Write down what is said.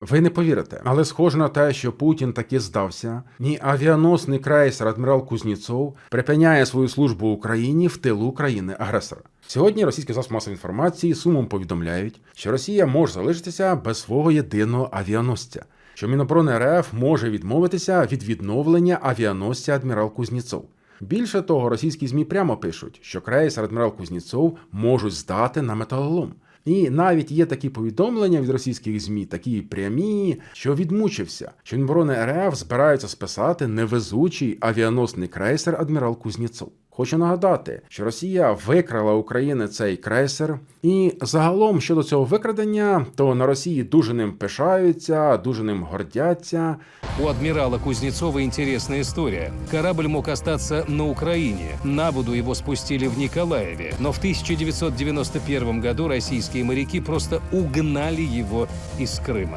Ви не повірите, але схоже на те, що Путін таки здався. Ні авіаносний крейсер адмірал Кузнєцов припиняє свою службу Україні в тилу країни агресора. Сьогодні російські засоби масової інформації сумом повідомляють, що Росія може залишитися без свого єдиного авіаносця. Що Міноборони РФ може відмовитися від відновлення авіаносця адмірал Кузнєцов. Більше того, російські змі прямо пишуть, що крейсер адмірал Кузнєцов можуть здати на металолом. І навіть є такі повідомлення від російських змі, такі прямі, що відмучився, що Міноборони РФ збираються списати невезучий авіаносний крейсер адмірал Кузнєцов. Хочу нагадати, що Росія викрала України цей крейсер, і загалом щодо цього викрадення, то на Росії дуже ним пишаються, дуже ним гордяться. У адмирала Кузнецова интересная история. Корабль мог остаться на Украине. На воду его спустили в Николаеве. Но в 1991 году российские моряки просто угнали его из Крыма.